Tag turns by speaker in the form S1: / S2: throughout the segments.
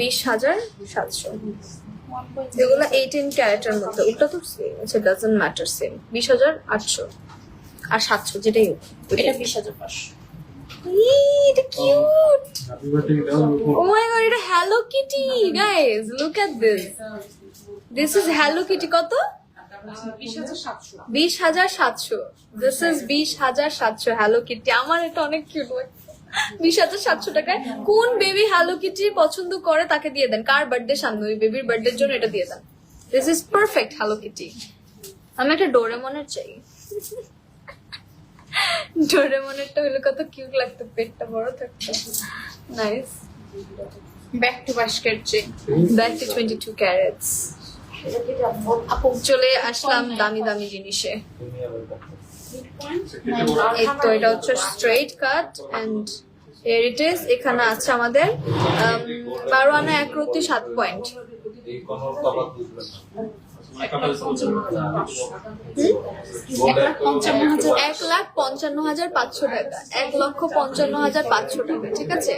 S1: বিশ হাজার সাতশো। এগুলো এইটিন ক্যারেটের মধ্যে ওটা তো সেম আচ্ছা ডাজন্ট ম্যাটার সেম বিশ হাজার আটশো আর সাতশো যেটাই হোক
S2: এটা বিশ হাজার পাঁচশো।
S1: এটা কিউট
S3: Happy birthday দাও
S1: ও মাই গড এটা Hello Kitty guys look at this this is Hello Kitty কত?
S2: বিশ হাজার সাতশো।
S1: বিশ হাজার সাতশো। দিস ইজ বিশ হাজার সাতশো হ্যালো কিটি আমার এটা অনেক কিউট লাগছে বিশ হাজার সাতশো টাকায় কোন বেবি হ্যালো কিটি পছন্দ করে তাকে দিয়ে দেন? কার বার্থডে সামনে? ওই বেবির বার্থডের জন্য এটা দিয়ে দেন। This is perfect Hello Kitty. আমি একটা ডোরেমনের চাই। ডোরেমনেরটা হলে কত কিউট লাগতো পেটটা বড় থাকতো। Nice
S2: back to basket chain
S1: back to twenty two carats আপু চলে আসলাম দামি দামি জিনিসে। এই তো এটা হচ্ছে স্ট্রেট কাট অ্যান্ড ইজ এখানে আছে আমাদের। বারো আনা এক রত্তি সাত পয়েন্ট এক লাখ পঞ্চান্ন হাজার পাঁচশো এক লক্ষ পঞ্চান্ন হাজার ঠিক আছে?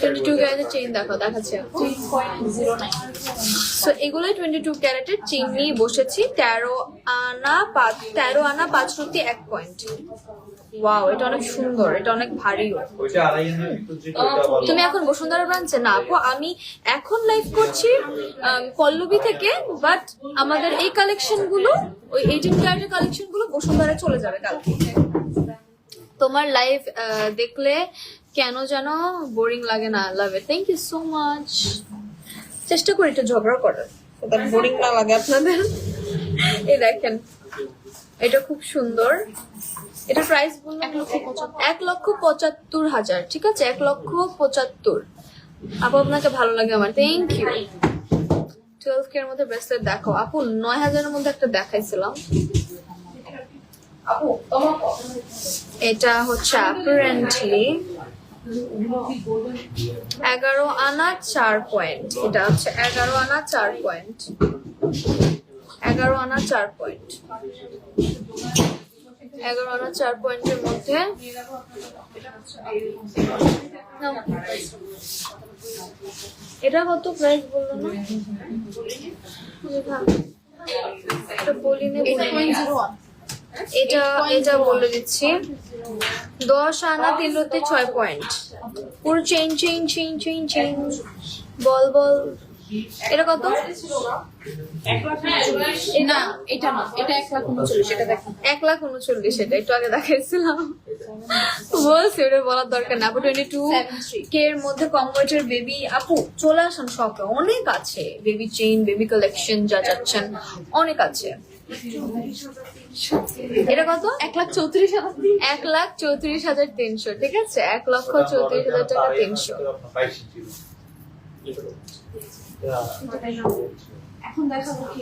S1: টোয়েন্টি টু ক্যারেটের চেইন দেখো সো টোয়েন্টি টু বসেছি। তেরো আনা পাঁচ তেরো আনা পাঁচ রত্তি এক পয়েন্ট ওয়াও এটা অনেক সুন্দর এটা অনেক ভারীও তুমি এখন বসুন্ধরা ব্রাঞ্চে না আপু আমি এখন লাইভ করছি পল্লবী থেকে বাট আমাদের এই কালেকশনগুলো ওই এইটিন ক্যারেটের কালেকশনগুলো বসুন্ধরা চলে যাবে কালকে। তোমার লাইভ দেখলে কেন যেন বোরিং লাগে না love it thank you so much চেষ্টা করি একটু ঝগড়া করার বোরিং না লাগে আপনাদের। এই দেখেন। এটা খুব সুন্দর। এটা প্রাইস বললাম এক লক্ষ পঁচাত্তর। হাজার ঠিক আছে? এক লক্ষ পঁচাত্তর। আপু আপনাকে ভালো লাগে আমার। থ্যাংক ইউ টুয়েলভ কে এর মধ্যে ব্রেসলেট দেখো। আপু নয় হাজারের মধ্যে একটা দেখাইছিলাম। এটা হচ্ছে অ্যাপারেন্টলি এগারো আনা চার পয়েন্ট এটা হচ্ছে এগারো আনা চার পয়েন্ট এগারো আনা চার পয়েন্ট এগারো আনা চার পয়েন্টের মধ্যে এটা কত প্রাইস বলল না? এটা বলিনি
S2: এটা
S1: বলে দিচ্ছি। দশ আনা তিনতে ছয় পয়েন্ট পুরো chain chain chain chain chain বল বল। এটা কত?
S2: না এটা না এটা এক লাখ উনচল্লিশ এটা
S1: এক লাখ উনচল্লিশ এটা একটু আগে দেখাইছিলাম। বলছি ওটা বলার দরকার না। আপু টোয়েন্টি টু কে এর মধ্যে কম ওয়েটের বেবি আপু চলে আসেন অনেক আছে। বেবি চেইন বেবি কালেকশন যা যাচ্ছেন অনেক আছে। এটা কত?
S2: এক লাখ চৌত্রিশ হাজার
S1: এক লাখ চৌত্রিশ হাজার তিনশো ঠিক আছে? এক লক্ষ চৌত্রিশ হাজার টাকা তিনশো। Tá. Obrigado.
S2: এখন দেখাবো কি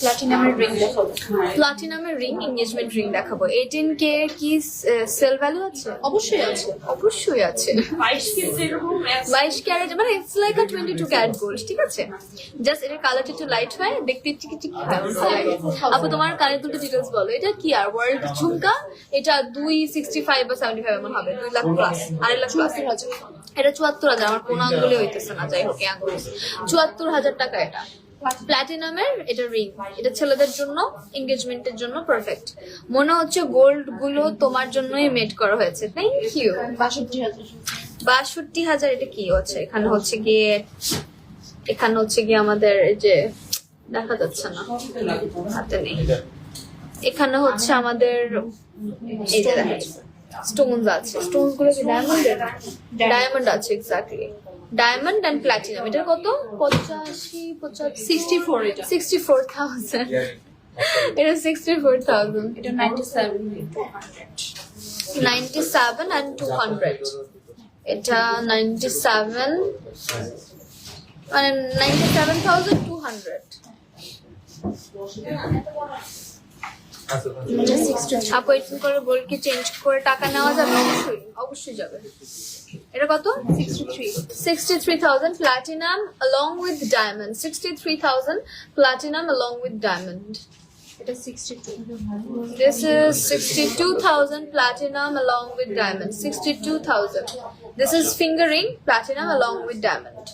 S2: প্লাটিনামের রিং দেখাবো।
S1: প্লাটিনামের রিং এঙ্গেজমেন্ট রিং দেখাবো। এইটিন কে কি সেল ভ্যালু আছে?
S2: অবশ্যই আছে।
S1: অবশ্যই আছে।
S2: বাইশ
S1: ক্যারেট মানে it's like a twenty two carat gold ঠিক আছে? জাস্ট এটার কালারটা একটু লাইট হয় দেখতে টিকি টিকি আমার ভালো লাগে। আপু তোমার কানের দুটো ডিটেলস বলো। এটা কি আর ওয়ার্ল্ড ঝুমকা? এটা দুই সিক্সটি ফাইভ বা সেভেন্টি ফাইভ এমন হবে দুই লাখ প্লাস আড়াই লাখ প্লাস এটা চুয়াত্তর হাজার আমার কোন আঙ্গুলে হইতেছে না যাই হোক এই চুয়াত্তর হাজার টাকা এটা। প্ল্যাটিনামের এটা রিং এটা ছেলেদের জন্য এঙ্গেজমেন্টের জন্য পারফেক্ট মনে হচ্ছে গোল্ডগুলো তোমার জন্যই মেড করা হয়েছে। থ্যাংক ইউ
S2: বাষট্টি হাজার।
S1: বাষট্টি হাজার এটা কি হচ্ছে? এখানে হচ্ছে গিয়ে এখানে হচ্ছে গিয়ে আমাদের এই যে দেখা যাচ্ছে না হাতে নেই। এখানে হচ্ছে আমাদের এই যে স্টোনস আছে। স্টোনসগুলো কি ডায়মন্ড ডায়মন্ড আছে এক্স্যাক্টলি ডায়মন্ড অ্যান্ড প্ল্যাটিনাম এটার কত? পঁচাশি পঁচাশি
S2: সিক্সটি ফোর এটা
S1: সিক্সটি ফোর থাউজেন্ড এটা সিক্সটি ফোর থাউজেন্ড
S2: এটা ninety seven
S1: ninety seven and two hundred এটা নাইনটি সেভেন মানে ninety seven thousand two hundred
S2: এটা
S1: আপু এইটিন করে চেঞ্জ করে টাকা নেওয়া যাবে অবশ্যই অবশ্যই যাবে এটা কত
S2: sixty three
S1: 63,000 platinum along with diamond. 63,000 platinum along with diamond.
S2: এটা sixty two
S1: This is 62,000 platinum along with diamond. 62,000. This is finger ring platinum along with diamond.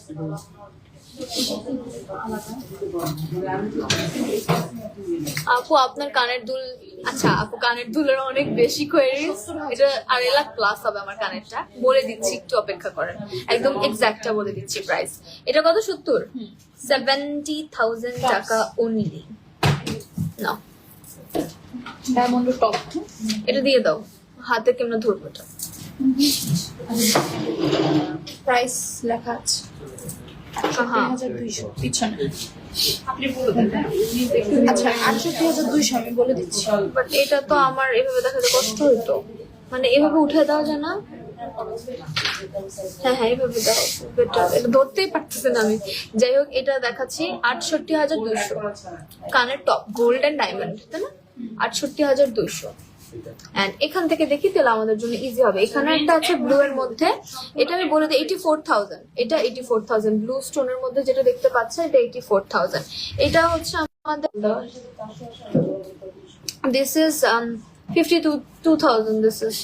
S1: আপু আপনার কানের দুল আচ্ছা আপু কানের দুলের অনেক বেশি কোয়েরিজ এটা আড়াই লাখ প্লাস হবে আমার কানেরটা। বলে দিচ্ছি একটু অপেক্ষা করেন। একদম এক্সাক্টটা বলে দিচ্ছি প্রাইস এটা কত? সত্তর? সেভেন্টি থাউজেন্ড টাকা অনলি না
S2: ডায়মন্ড টপ
S1: এটা দিয়ে দাও। হাতে কেমন ধরবো এটা?
S2: প্রাইস লেখা আছে।
S1: হ্যাঁ।
S2: আচ্ছা আটষট্টি হাজার দুইশো আমি বলে দিচ্ছি।
S1: বাট এটা তো আমার এভাবে দেখাতে কষ্ট হইতো। মানে এভাবে উঠে দেওয়া যায় না? হ্যাঁ হ্যাঁ এভাবে দাও বেটার এটা ধরতেই পারতেছি না আমি। যাই হোক এটা দেখাচ্ছি আটষট্টি হাজার দুইশো। কানের টপ গোল্ড অ্যান্ড ডায়মন্ড তাই না? আটষট্টি হাজার দুইশো। অ্যান্ড এখান থেকে দেখি তাহলে আমাদের জন্য ইজি হবে। এখানে একটা আছে ব্লু এর মধ্যে। এটা আমি বলে দিই এইটি ফোর থাউজেন্ড এটা এইটি ফোর থাউজেন্ড ব্লু স্টোনের মধ্যে যেটা দেখতে পাচ্ছেন এটা এইটি ফোর থাউজেন্ড এটা হচ্ছে আমাদের this is fifty two two thousand this is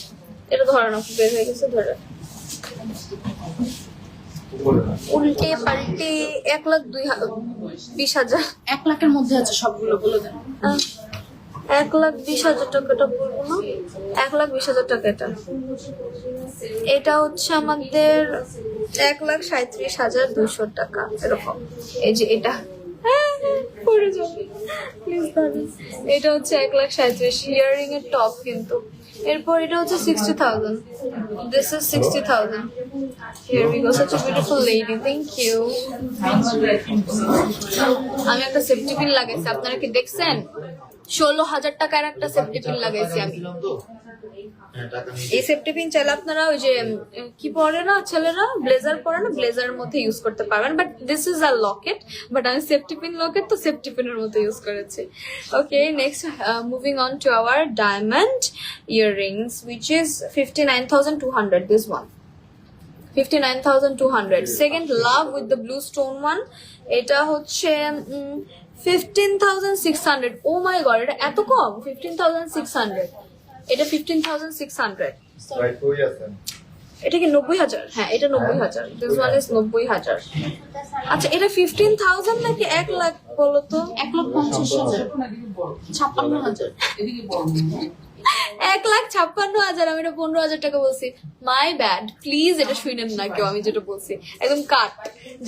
S1: এটা ধরে না বের হয়ে গেছে ধরে উল্টে পাল্টে এক লাখ দুই বিশ হাজার।
S2: এক লাখের মধ্যে আছে সবগুলো বলে দেন।
S1: এক লাখ বিশ হাজার টাকাটা বলব না। এক লাখ বিশ হাজার টাকা এটা। হচ্ছে আমাদের এক লাখ সাঁত্রিশ হাজার দুশো টাকা, এরকম। এই যে এটা। এটা হচ্ছে এক লাখ সাঁত্রিশ ইয়ারিং এর টপ কিন্তু। এরপর এটা হচ্ছে sixty thousand this is sixty thousand here we go lady thank you আমি একটা সেফটি পিন লাগাইছি। আপনারা কি দেখছেন? ষোলো হাজার টাকার একটা সেফটি পিন লাগাইছি আমি। এই সেফটি পিন চাইলে আপনারা ওই যে কি পরে না ছেলেরা ব্লেজার পরে না ব্লেজারের মধ্যে ইউজ করতে পারবেন but this is a locket but আমি সেফটি পিন লকেট তো সেফটি পিনের মতো ইউজ করেছি। Okay next moving on to our diamond earrings which is fifty nine thousand two hundred this one 59,200 second love with the blue stone one এটা হচ্ছে fifteen thousand six hundred oh my god এটা এত কম? Fifteen thousand six hundred এটা fifteen thousand six hundred এটা কি নব্বই হাজার? হ্যাঁ এটা নব্বই হাজার। দিস ওয়ান ইজ নব্বই হাজার। আচ্ছা এটা ফিফটিন থাউজেন্ড নাকি এক লাখ বলো তো?
S2: এক লাখ পঞ্চাশ হাজার। ছাপ্পান্ন হাজার।
S1: এক লাখ ছাপ্পান্ন হাজার, আমি এটা পনেরো হাজার টাকা বলছি। মাই ব্যাড প্লিজ এটা শুনেন না কেউ, আমি যেটা বলছি। একদম কাট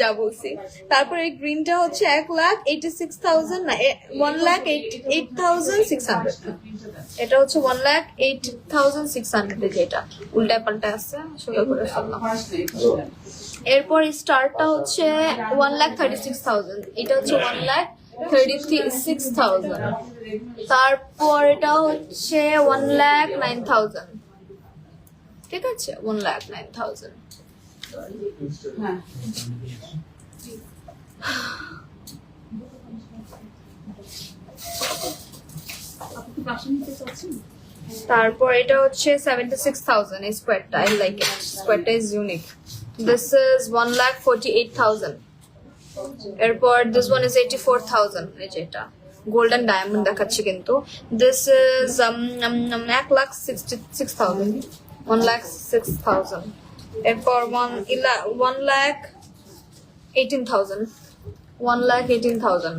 S1: যা বলছি। তারপর এই গ্রিনটা হচ্ছে এক লাখ এইটি সিক্স থাউজেন্ড না one lakh eight eight thousand six hundred এটা হচ্ছে one lakh eight thousand six hundred যেটা। উল্টায় পাল্টা আছে সোজা করে ফেললাম। এরপর স্টারটা হচ্ছে one lakh thirty six thousand এটা হচ্ছে ওয়ান লাখ তারপর এটা হচ্ছে ওয়ান লাখ নাইন থাউজেন্ড ঠিক আছে? ওয়ান লাখ নাইন থাউজেন্ড তারপর এটা হচ্ছে সেভেন্টি সিক্স থাউজেন্ড এই স্কোয়ারটা আই লাইক ইট স্কোয়ারটা is unique this is one lakh forty eight thousand এরপর this one is eighty four thousand এই যে এটা। গোল্ডেন ডায়মন্ড দেখাচ্ছি কিন্তু। দিস ইজ um, এক lakh sixty six thousand one lakh six thousand এরপর one one lakh eighteen thousand one lakh eighteen thousand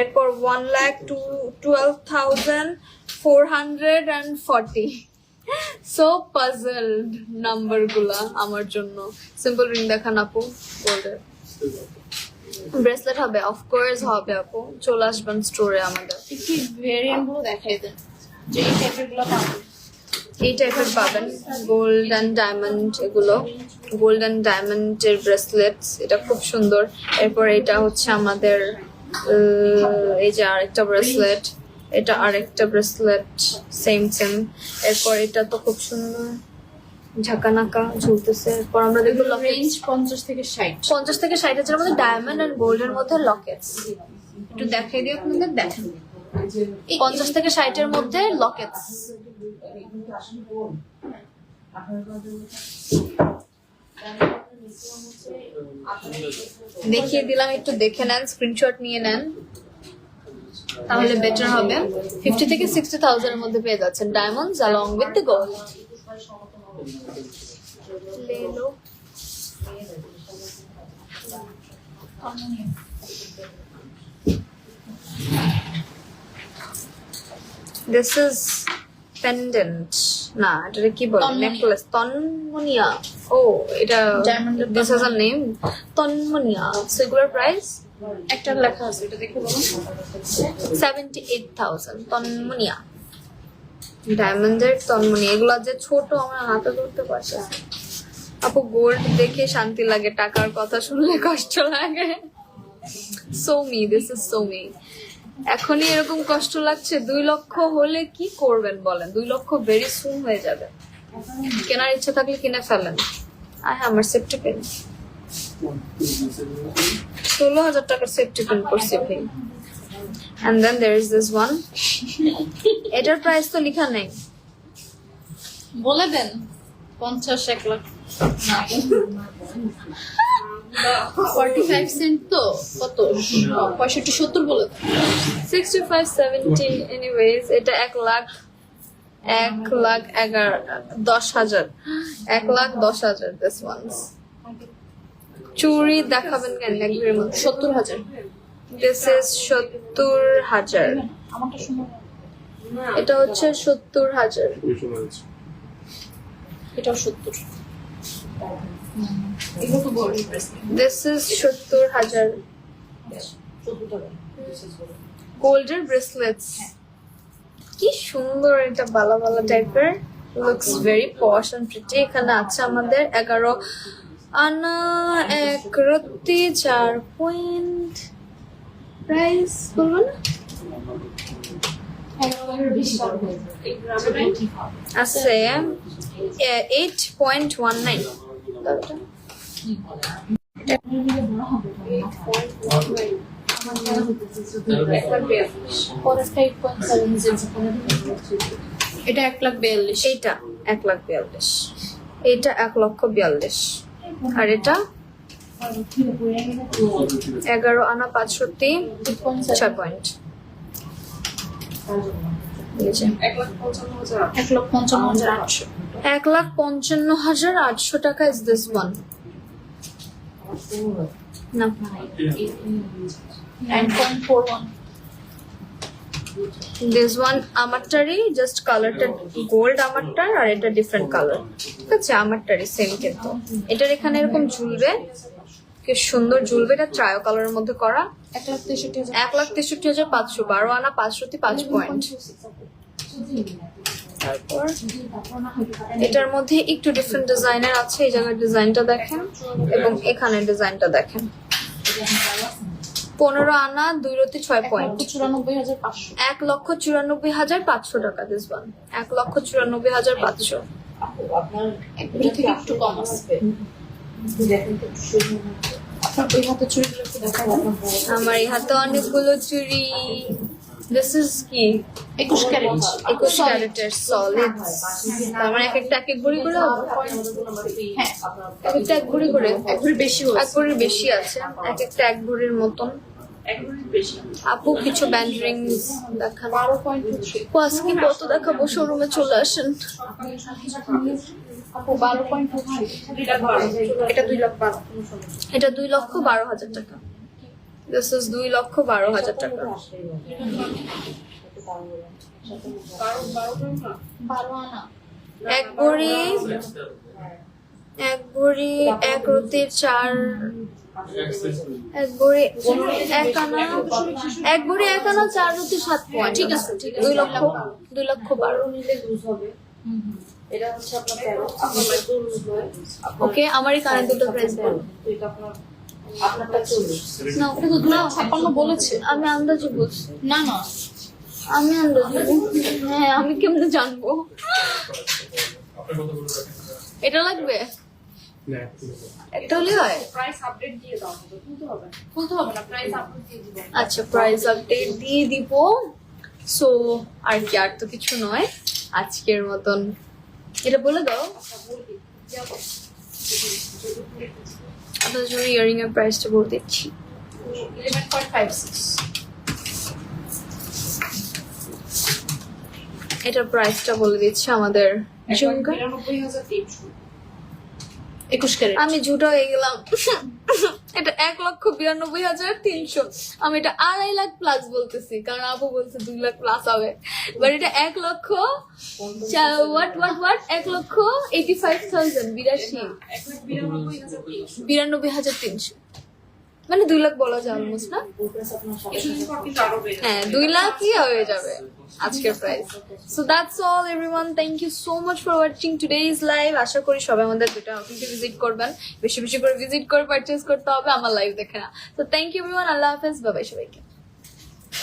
S1: এরপর one lakh two twelve thousand four hundred and forty so puzzled নাম্বারগুলা আমার জন্য। Simple ring দেখান আপু গোল্ডের bracelet হবে of course হবে আপু। চলে আসবেন স্টোরে আমাদের।
S2: একটু ভেরিয়েন্টগুলো দেখাই দেন। যে এই টাইপেরগুলো পাবেন।
S1: এই টাইপের পাবেন গোল্ড অ্যান্ড ডায়মন্ড এগুলো। গোল্ড অ্যান্ড ডায়মন্ডের ব্রেসলেটস এটা খুব সুন্দর। এরপর এটা হচ্ছে আমাদের এই যে আরেকটা ব্রেসলেট এটা আরেকটা ব্রেসলেট সেম সেম এরপর এটা তো খুব সুন্দর। ঝাঁকানাকা ঝুলতেছে। এরপর আমরা দেখব
S2: রেঞ্জ পঞ্চাশ থেকে ষাট।
S1: পঞ্চাশ থেকে ষাট হাজারের মধ্যে ডায়মন্ড অ্যান্ড গোল্ডের মধ্যে লকেটস একটু দেখাই দিই আপনাদের দেখেন। পঞ্চাশ থেকে ষাটের মধ্যে লকেটস দেখিয়ে দিলাম একটু দেখে নেন স্ক্রিনশট নিয়ে নেন। তাহলে বেটার হবে। ফিফটি থেকে সিক্সটি থাউজেন্ডের মধ্যে পেয়ে যাচ্ছেন diamonds along with the gold this is pendant না এটা কি বলে
S2: তন্মনি।
S1: নেকলেস তন্মনিয়া ও এটা
S2: Diamond এর
S1: দিস ইজ আ নেম তন্মনিয়া সেগুলোর প্রাইস
S2: একটা লেখা আছে এটা দেখে বলুন
S1: সেভেন্টি এইট থাউজেন্ড তন্মনিয়া ডায়মন্ডের তন্মনি, এগুলো যে ছোট, আমরা হাতে ধরতে পারছি আপু গোল্ড দেখে শান্তি লাগে, টাকার কথা শুনলে কষ্ট লাগে। সৌমি দিস ইজ সৌমি এখনই এরকম কষ্ট লাগছে, দুই লক্ষ হলে কি করবেন বলেন? দুই লক্ষ ভেরি সুন হয়ে যাবে। কেনার ইচ্ছা থাকলে কিনে ফেলেন। আয়, আমার সেফটি পেন ষোলো হাজার টাকার সেফটি পেন করছি, ভাই। And then there is this one. এটার প্রাইস তো লেখা নেই।
S2: বলে দেন পঞ্চাশ এক লাখ। ফর্টি ফাইভ সেন্ট তো কত? পঁয়ষট্টি সত্তর বলে দেন।
S1: সিক্সটি ফাইভ সেভেন্টি এনিওয়েজ এটা এক লাখ এক লাখ এগারো দশ হাজার। এক লাখ দশ হাজার দিস ওয়ান্স চুরি দেখাবেন কেন? মধ্যে।
S2: সত্তর হাজার।
S1: দিস ইজ সত্তর হাজার। এটা হচ্ছে সত্তর হাজার।
S2: এটাও সত্তর।
S1: দিস ইজ সত্তর হাজার। গোল্ডের ব্রেসলেটস কি সুন্দর এটা বালা বালা টাইপের looks very posh and pretty এখানে আছে আমাদের এগারো। আনা এক রত্তি চার পয়েন্ট প্রাইস বলব না? আছে এইট পয়েন্ট ওয়ান নাইন
S2: এটা এক লাখ বিয়াল্লিশ।
S1: এইটা এক লাখ বিয়াল্লিশ। এইটা এক লক্ষ বিয়াল্লিশ। আর এটা এগারো আনা পাঁচষট্টি ছয় পয়েন্ট।
S2: এক লাখ পঞ্চান্ন হাজার আটশো।
S1: এক লাখ পঞ্চান্ন হাজার আটশো টাকা ইজ দিস ওয়ান না দিস ওয়ান আমারটারই জাস্ট কালারটা গোল্ড আমারটার আর এটা ডিফারেন্ট কালার ঠিক আছে আমারটারই সেম কিন্তু। এটার এখানে এরকম ঝুলবে। কি সুন্দর ঝুলবে এটা ট্রায়ো কালারের মধ্যে করা।
S2: এক লাখ তেষট্টি হাজার
S1: এক লাখ তেষট্টি হাজার পাঁচশো বারো আনা পাঁচশোতে পাঁচ পয়েন্ট। তারপর এটার মধ্যে একটু ডিফারেন্ট ডিজাইনের আছে এই জায়গার ডিজাইনটা দেখেন এবং এখানে ডিজাইনটা দেখেন। পনেরো আনা দুই রতি ছয় পয়েন্ট।
S2: চুরানব্বই হাজার পাঁচশো।
S1: এক লক্ষ চুরানব্বই হাজার পাঁচশো টাকা দিস ওয়ান এক লক্ষ চুরানব্বই হাজার পাঁচশো।
S2: থেকে একটু কম আসবে
S1: আমার এই হাতে অনেকগুলো চুড়ি। দিস ইজ কি?
S2: একুশ ক্যারেট।
S1: একুশ ক্যারেটের সলিড আমার এক একটা এক এক করে
S2: হ্যাঁ।
S1: এক একটা এক ঘড়ি করে
S2: একবার বেশি
S1: এক
S2: হয়েছে
S1: বেশি আছে। এক একটা এক ঘড়ির মতন। আপু কিছু ব্যান্ড রিংস দেখান। আপু আজকে কত দেখাবো? শোরুমে চলে আসেন।
S2: এটা দুই
S1: লক্ষ বারো। হাজার টাকা। দিস ইজ দুই লক্ষ বারো হাজার টাকা। এক ভরি এক ভরি এক রতির চার এক ভরি এক আনা এক ভরি এক আনা চার রতি সাত পয়েন্ট। ঠিক আছে ঠিক আছে। দুই লক্ষ দুই লক্ষ বারো। ওকে আমার এই কানে দুটো না ওটা তো
S2: না ছাপ্পান্ন বলেছে।
S1: আমি আন্দাজে বলছি।
S2: না না।
S1: আমি আন্দাজে হ্যাঁ আমি কেমনে জানব? এটা লাগবে? একটা হয়?
S2: প্রাইস আপডেট দিয়ে দাও খুলতে হবে। খুলতে হবে না প্রাইস আপডেট দিয়ে দিবেন
S1: আচ্ছা প্রাইস আপডেট দিয়ে দিব। সো আর কি আর তো কিছু নয়। আজকের মতন। এটা বলে দাও। আপনাদের জন্য ইয়ারিং এর প্রাইসটা বলে দিচ্ছি।
S2: ইলেভেন পয়েন্ট ফাইভ সিক্স
S1: এটার প্রাইসটা বলে দিচ্ছি আমাদের ঝুমকা
S2: একুশ ক্যারেট।
S1: আমি ঝুটা হয়ে গেলাম। এটা এক লক্ষ বিরানব্বই হাজার তিনশো। আমি এটা আড়াই লাখ প্লাস বলতেছি কারণ আপু বলছে দুই লাখ প্লাস হবে। বাট এটা এক লক্ষ হোয়াট হোয়াট হোয়াট এক লক্ষ এইটি ফাইভ থাউজেন্ড বিরাশি
S2: বিরানব্বই হাজার তিনশো।
S1: মানে দুই লাখ বলা যায় অলমোস্ট না? হ্যাঁ দুই লাখই হয়ে যাবে আজকের price so that's all everyone thank you so much for watching today's live আশা করি সবাই আমাদের দুটো অফিসে ভিজিট করবেন। বেশি বেশি করে ভিজিট করে পারচেজ করতে হবে, আমার লাইভ দেখে না। তো থ্যাংক ইউ এভরিওয়ান আল্লাহ হাফেজ। বাবাই সবাইকে।